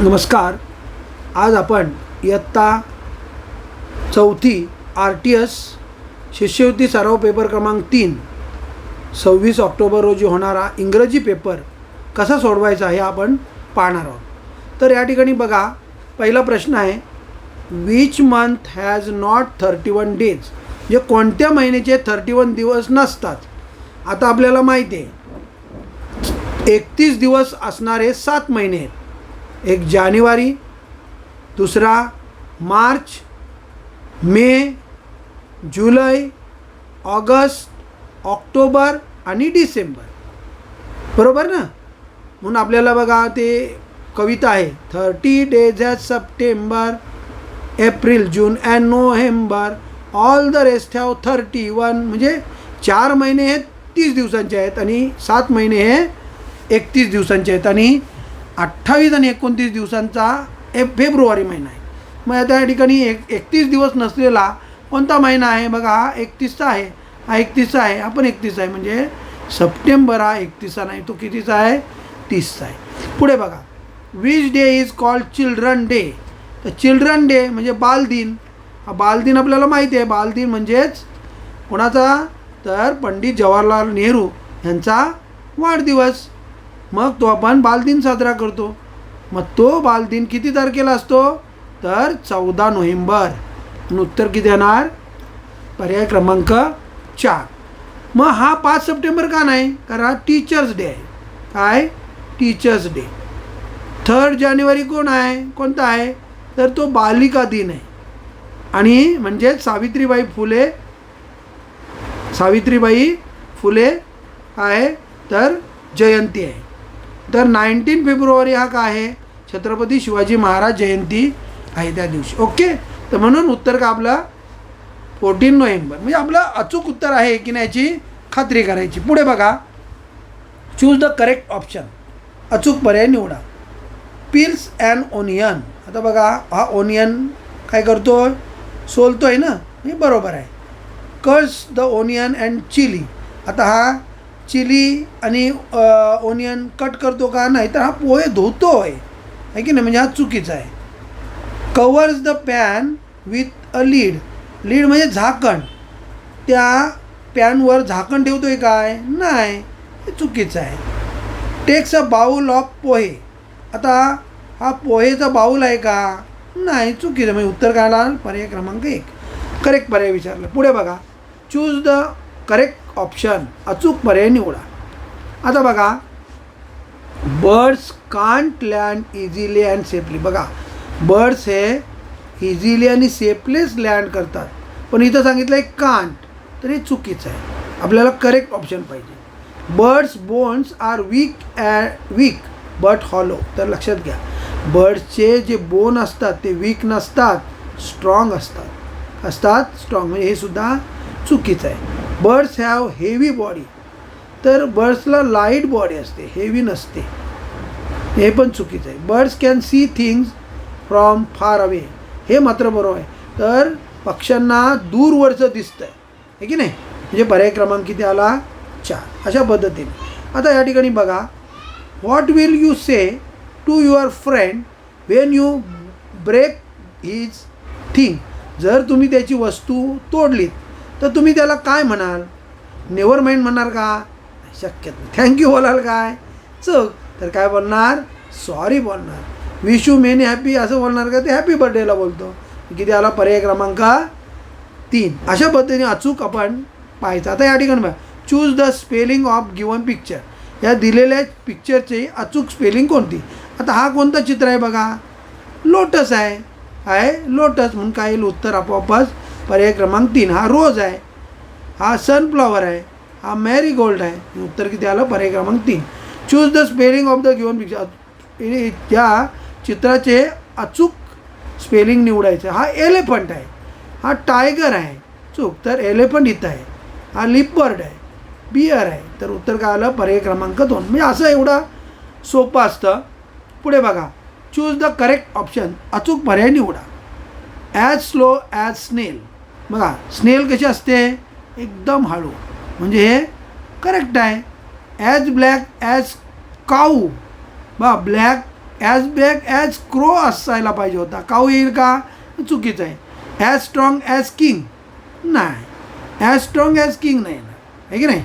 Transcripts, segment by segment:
नमस्कार. आज आपण इयत्ता चौथी आर टी एस शिष्यवृत्ती सराव पेपर क्रमांक तीन सव्वीस ऑक्टोबर रोजी होणारा इंग्रजी पेपर कसा सोडवायचा हे आपण पाहणार आहोत. तर या ठिकाणी बघा पहिला प्रश्न आहे which month has not thirty one days जे कोणत्या महिन्याचे थर्टी वन दिवस नसतात? आता आपल्याला माहिती आहे एकतीस दिवस असणारे सात महिने आहेत. एक जानेवारी दुसरा मार्च मे जुलै ऑगस्ट ऑक्टोबर आणि डिसेंबर. बरोबर ना? म्हणून आपल्याला बघा ते कविता आहे. Thirty days as September April June and November all the rest have thirty one. म्हणजे चार महिने हे तीस दिवसांचे आहेत आणि सात महिने हे एकतीस दिवसांचे आहेत. आणि अठ्ठावीस आणि एकोणतीस दिवसांचा ए फेब्रुवारी महिना आहे. मग आता या ठिकाणी एक एकतीस दिवस नसलेला कोणता महिना आहे? बघा हा एकतीसचा आहे. हा एकतीसचा आहे. हा पण एकतीस आहे. म्हणजे सप्टेंबर हा एकतीसचा नाही तो कितीचा आहे? तीसचा आहे. पुढे बघा. Which day is called children day तर चिल्ड्रन डे म्हणजे बालदिन. हा बालदिन आपल्याला माहिती आहे. बालदिन म्हणजेच कोणाचा? तर पंडित जवाहरलाल नेहरू यांचा वाढदिवस. मग तो आपण बालदिन साजरा करतो. मग तो बालदिन किती तारखेला असतो? तर चौदा नोव्हेंबर. आणि उत्तर किती येणार? पर्याय क्रमांक चार. मग हा पाच सप्टेंबर का नाही? कारण हा टीचर्स डे आहे. काय? टीचर्स डे थर्ड जानेवारी कोण आहे? कोणता आहे? तर तो बालिका दिन आहे. आणि म्हणजे सावित्रीबाई फुले सावित्रीबाई फुले आहे तर जयंती आहे. तर नाईन्टीन फेब्रुवारी हा काय आहे? छत्रपती शिवाजी महाराज जयंती आहे त्या दिवशी. ओके? तर म्हणून उत्तर का आपलं? Fourteen November. म्हणजे आपलं अचूक उत्तर आहे की नाही याची खात्री करायची. पुढे बघा. चूज द करेक्ट ऑप्शन अचूक पर्याय निवडा. पिल्स अँड ओनियन आता बघा हा ओनियन काय करतो सोलतो आहे ना? हे बरोबर आहे. Cuts the onion and chilli आता हा चिली आणि ओनियन कट करतो का नाही तर हा पोहे धुतो आहे है की नाही? म्हणजे हा चुकीचा आहे. Covers the pan with a lid lid म्हणजे झाकण. त्या पॅनवर झाकण ठेवतो आहे काय? नाही. हे चुकीचं आहे. Takes a bowl of pohe. आता हा पोहेचा बाऊल आहे का? नाही चुकीचं. म्हणजे उत्तर काय पर्याय क्रमांक एक. करेक्ट पर्याय विचारलं. पुढे बघा. चूज द करेक्ट ऑप्शन अचूक पर्याय निवडा. आता बघा birds can't land easily and safely बघा बर्ड्स हे इझिली आणि सेफलीच लँड करतात. पण इथं सांगितलं आहे कांट तर हे चुकीचं आहे. आपल्याला करेक्ट ऑप्शन पाहिजे. Birds bones are weak and weak but hollow तर लक्षात घ्या बर्ड्सचे जे बोन असतात ते वीक नसतात स्ट्रॉंग असतात. असतात स्ट्रॉंग म्हणजे हे सुद्धा चुकीचं आहे. Birds have heavy body. तर बर्ड्सला लाइट बॉडी असते हेवी नसते. हे पण चुकीचं आहे. Birds can see things from far away. हे मात्र बरोबर आहे. तर पक्ष्यांना दूरवरचं दिसतं आहे की नाही? म्हणजे पर्याय क्रमांक किती आला? चार. अशा पद्धतीने. आता या ठिकाणी बघा. What will you say to your friend when you break his thing जर तुम्ही त्याची वस्तू तोडलीत तर तुम्ही त्याला काय म्हणाल? नेवर माइंड म्हणणार का? शक्यत. नाही थँक्यू बोलाल काय? चक तर काय बोलणार? सॉरी बोलणार. विश यू मेनी हॅपी असं बोलणार का? ते हॅपी बर्थडेला बोलतो. किती आला? पर्याय क्रमांक तीन. अशा पद्धतीने अचूक आपण पाहायचं. आता या ठिकाणी बघा. Choose the spelling of given picture या दिलेल्या पिक्चरची अचूक स्पेलिंग कोणती? आता हा कोणता चित्र आहे बघा? लोटस आहे. आहे लोटस म्हणून काय येईल? उत्तर आपोआपच पर्याय क्रमांक तीन. हा रोज आहे. हा सनफ्लॉवर आहे. हा मॅरी गोल्ड आहे उत्तर किती आलं? पर्याय क्रमांक तीन. Choose the spelling of the given picture त्या चित्राचे अचूक स्पेलिंग निवडायचं. हा एलिफंट आहे. हा टायगर आहे. चूक. तर एलिफंट इथं आहे. हा लिपबर्ड आहे. बियर आहे. तर उत्तर काय आलं? पर्याय क्रमांक दोन. म्हणजे असं एवढा सोपं असतं. पुढे बघा. चूज द करेक्ट ऑप्शन अचूक पर्याय निवडा. ॲज स्लो ॲज स्नेल बघा स्नेल कशी असते? एकदम हळू. म्हणजे हे करेक्ट आहे. ॲज ब्लॅक ॲज काऊ बा black as black as crow असायला पाहिजे होता. काऊ येईल का? चुकीचं आहे. ॲज स्ट्रॉंग ॲज किंग नाही. ॲज स्ट्रॉंग ॲज किंग नाही. आहे की नाही?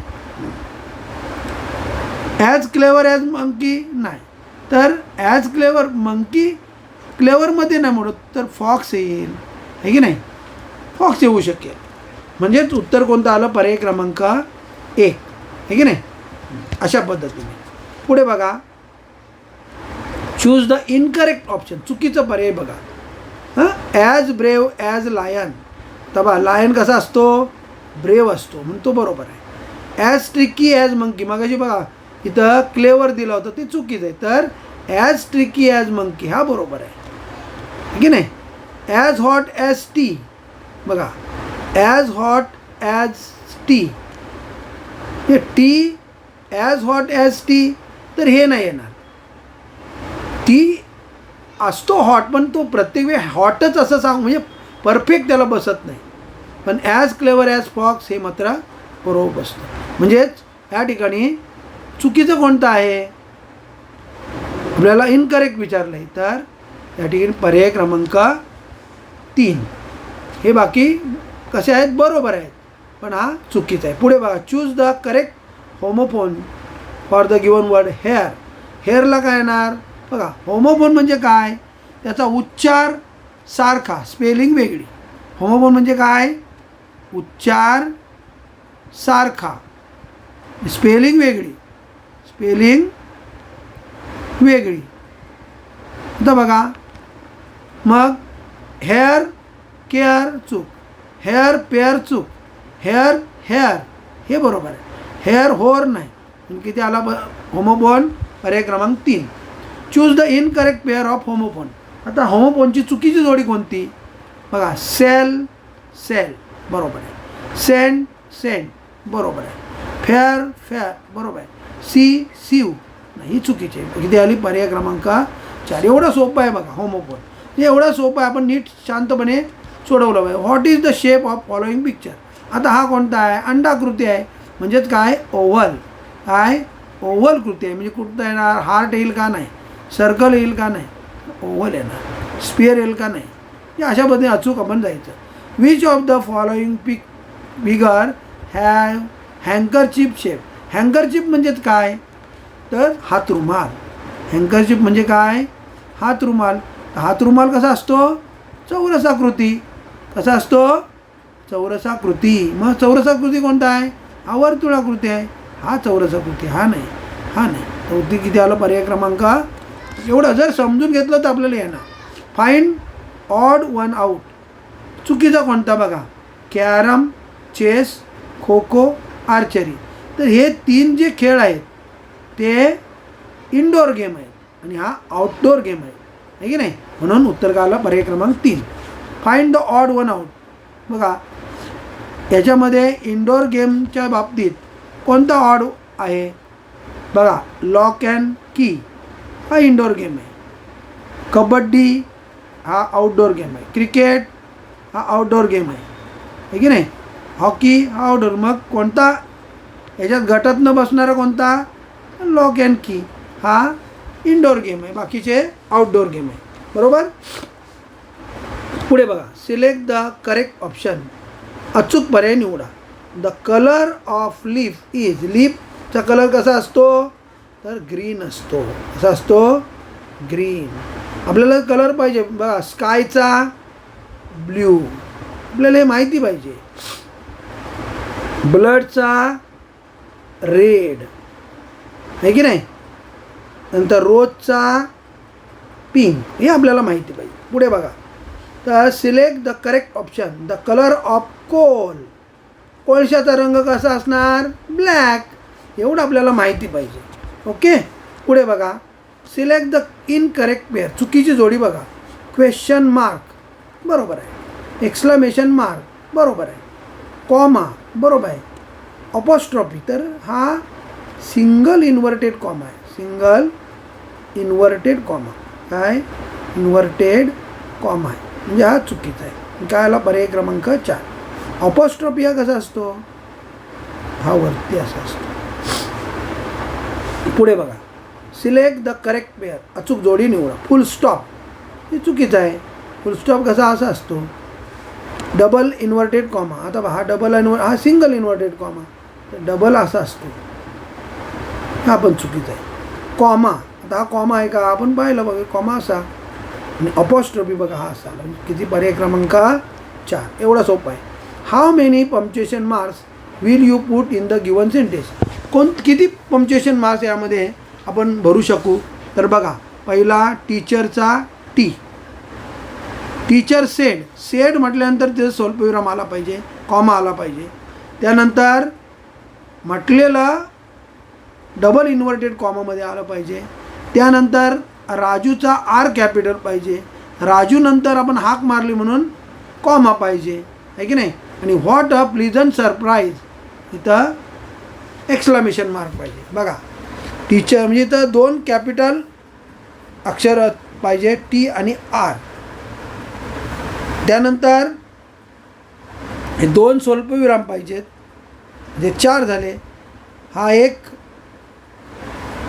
ॲज क्लेवर ॲज मंकी नाही. तर ॲज क्लेवर मंकी क्लेवरमध्ये नाही म्हणत तर फॉक्स येईल. आहे की नाही? फॉक्स येऊ शकेल. म्हणजेच उत्तर कोणतं आलं? पर्याय क्रमांक एक आहे की नाही? अशा पद्धतीने. पुढे बघा. चूज द इनकरेक्ट ऑप्शन चुकीचं पर्याय बघा. हां? ॲज ब्रेव ॲज लायन तबा बा लायन कसा असतो? ब्रेव असतो. म्हणून तो बरोबर आहे. ॲज ट्रिकी ॲज मंकी मगाशी बघा. इथं क्लेवर दिलं होतं. ते चुकीचं आहे. तर ॲज ट्रिकी ॲज मंकी हा बरोबर आहे. की नाही? ॲज हॉट ॲज टी बघा ॲज हॉट ॲज टी हे tea as hot as tea तर हे नाही येणार. टी असतो हॉट पण तो प्रत्येक वेळ हॉटच असं सांग म्हणजे परफेक्ट त्याला बसत नाही. पण ॲज क्लेवर ॲज फॉक्स हे मात्र बरोबर बसतं. म्हणजेच ह्या ठिकाणी चुकीचं कोणतं आहे? आपल्याला इनकरेक्ट विचारलं आहे तर या ठिकाणी पर्याय क्रमांक तीन. हे बाकी कसे आहेत? बरोबर आहेत. पण हा चुकीचा आहे. पुढे बघा. Choose the correct homophone for the given word hair हेअरला काय येणार? बघा. होमोफोन म्हणजे काय? त्याचा उच्चार सारखा. स्पेलिंग वेगळी. होमोफोन म्हणजे काय? उच्चार सारखा. स्पेलिंग वेगळी. स्पेलिंग वेगळी. आता बघा. मग हेअर केअर चूक हेअर पेअर चूक हेअर हेअर हे बरोबर आहे. हेअर होर नाही. किती आला ब होमोबॉन पर्याय क्रमांक तीन. Choose the incorrect pair of homophone आता होमोफोनची चुकीची जोडी कोणती? बघा सेल सेल बरोबर आहे. सेंड सेंड बरोबर आहे. फेअर फेअर बरोबर आहे. सी सीव नाही ही चुकीची आहे. किती आली? पर्याय क्रमांक चार. एवढं सोपं आहे बघा होमोफोन हे एवढं सोपं आहे आपण नीट शांतपणे सोडवलं पाहिजे. What is the shape of following picture आता हा कोणता आहे? अंडाकृती आहे. म्हणजेच काय? ओव्हल काय? ओव्हल कृती आहे. म्हणजे कुठं येणार? हार्ट येईल का नाही? सर्कल येईल का नाही? ओव्हल येणार. स्पिअर येईल का नाही? हे अशा पद्धतीने अचूक आपण जायचं. Which of the following pick figure have handkerchief shape handkerchief म्हणजेच काय? तर हात रुमाल हँकरचिप म्हणजे काय? हात रुमाल हात रुमाल कसा असतो? चौरसाकृती. कसा असतो? चौरसाकृती. मग चौरसाकृती कोणता आहे? हा वर्तुळाकृती आहे. हा चौरसाकृती हा नाही हा नाही. चौथी किती आलं पर्याय क्रमांक एवढं. जर समजून घेतलं तर आपल्याला येणार. फाईन ऑड वन आऊट चुकीचा कोणता बघा? Carrom chess kho kho archery. तर हे तीन जे खेळ आहेत ते इनडोअर गेम आहेत. आणि हा आउटडोअर गेम आहे. की नाही? म्हणून उत्तर काला पर्याय क्रमांक तीन. Find the odd one out. बघा याच्यामध्ये इनडोअर गेमच्या बाबतीत कोणता ऑड आहे? बघा लॉक अँड की हा इनडोअर गेम आहे. कबड्डी हा आउटडोअर गेम आहे. क्रिकेट हा आउटडोअर गेम आहे. आहे की नाही? हॉकी हा आउटडोअर मग कोणता? याच्यात गटात न बसणारा कोणता? लॉक अँड की हा इनडोअर गेम आहे. बाकीचे आउटडोअर गेम आहे. बरोबर? पुढे बघा. सिलेक्ट द करेक्ट ऑप्शन अचूक पर्याय निवडा the colour of leaf is लीफचा colour कसा असतो? तर ग्रीन असतो. कसा असतो? ग्रीन आपल्याला कलर पाहिजे. बघा स्कायचा ब्ल्यू आपल्याला हे माहिती पाहिजे. ब्लडचा रेड आहे की नाही? नंतर रोजचा पिंक हे आपल्याला माहिती पाहिजे. पुढे बघा. तर select the correct option the colour of coal. कोळशाचा रंग कसा असणार? ब्लॅक. एवढं आपल्याला माहिती पाहिजे. ओके? पुढे बघा. Select the incorrect pair. चुकीची जोडी बघा. Question mark. बरोबर आहे. एक्सक्लमेशन मार्क बरोबर आहे. कॉमा. बरोबर आहे. अपॉस्ट्रॉफी तर हा सिंगल इन्व्हर्टेड कॉमा आहे. सिंगल इन्व्हर्टेड कॉमा काय? इन्व्हर्टेड कॉमा आहे. म्हणजे हा चुकीचा आहे. काय आला पर्याय क्रमांक चार. अपॉस्ट्रॉफी हा कसा असतो? हा वरती असा असतो. पुढे बघा. सिलेक्ट द करेक्ट पेअर अचूक जोडी निवडा. फुल स्टॉप हे चुकीचं आहे. फुल स्टॉप कसा असा असतो? डबल इन्व्हर्टेड कॉमा आता हा डबल इन्व्हर हा सिंगल इन्व्हर्टेड कॉमा डबल असा असतो. हा पण चुकीचा आहे. कॉमा आता हा कॉमा आहे का? आपण पाहिलं बघा. कॉमा असा. आणि अपॉस्ट्रॉफी बघा हा असा. म्हणजे किती पर्याय क्रमांक चार. एवढा सोपा आहे. How many punctuation marks will you put in the given sentence कोण किती पंक्च्युएशन मार्क्स यामध्ये आपण भरू शकू? तर बघा पहिला टीचरचा टी टीचर सेड सेड म्हटल्यानंतर त्याचं स्वल्पविराम आला पाहिजे कॉमा आला पाहिजे. त्यानंतर म्हटलेलं डबल इन्व्हर्टेड कॉमामध्ये आलं पाहिजे. त्यानंतर राजूचा आर कॅपिटल पाहिजे. राजूनंतर आपण हाक मारली म्हणून कॉमा पाहिजे. आहे की नाही? आणि व्हॉट अ प्लिजंट सरप्राईज इथं एक्सलामेशन मार्क पाहिजे. बघा. टीचर म्हणजे इथं दोन कॅपिटल अक्षर पाहिजे टी आणि आर त्यानंतर हे दोन स्वल्पविराम पाहिजेत. जे चार झाले. हा एक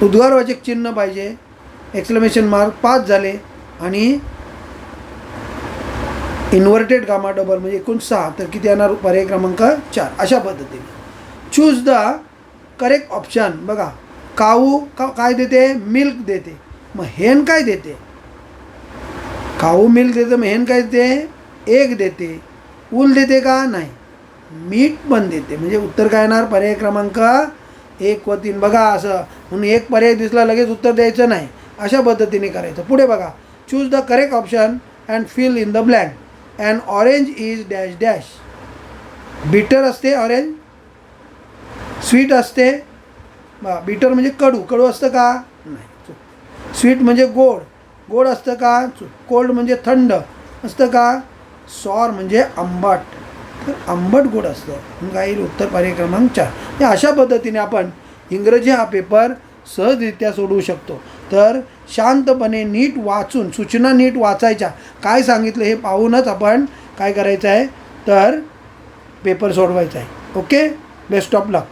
उद्गारवाचक चिन्ह पाहिजे. एक्सक्लेमेशन मार्क पाच झाले आणि इन्व्हर्टेड गामा डबल म्हणजे एकूण सहा तर किती येणार? पर्याय क्रमांक चार. अशा पद्धतीने. चूज द करेक्ट ऑप्शन बघा काऊ का काय देते? मिल्क देते. मग हेन काय देते? काऊ मिल्क देते मग हेन काय देते? एग देते. ऊल देते का? नाही. मीठ पण देते. म्हणजे उत्तर काय येणार? पर्याय क्रमांक एक व तीन. बघा असं. म्हणून एक पर्याय दिसला लगेच उत्तर द्यायचं नाही. अशा पद्धतीने करायचं. पुढे बघा. Choose the correct option and fill in the blank and orange is dash dash bitter असते ऑरेंज स्वीट असते. बिटर म्हणजे कडू. कडू असतं का? नाही. चूक. स्वीट म्हणजे गोड. गोड असतं का? चूक. कोल्ड म्हणजे थंड. असतं का? सॉर म्हणजे आंबट. तर आंबट गोड असतं. काही उत्तर पर्याय क्रमांक चार म्हणजे अशा पद्धतीने आपण इंग्रजी हा पेपर सहजरित्या सोडवू शकतो. तर शांतपणे नीट वाचून सूचना नीट वाचायच्या. काय सांगितलं हे पाहूनच आपण काय करायचं आहे? तर पेपर सोडवायचा आहे. Okay best of luck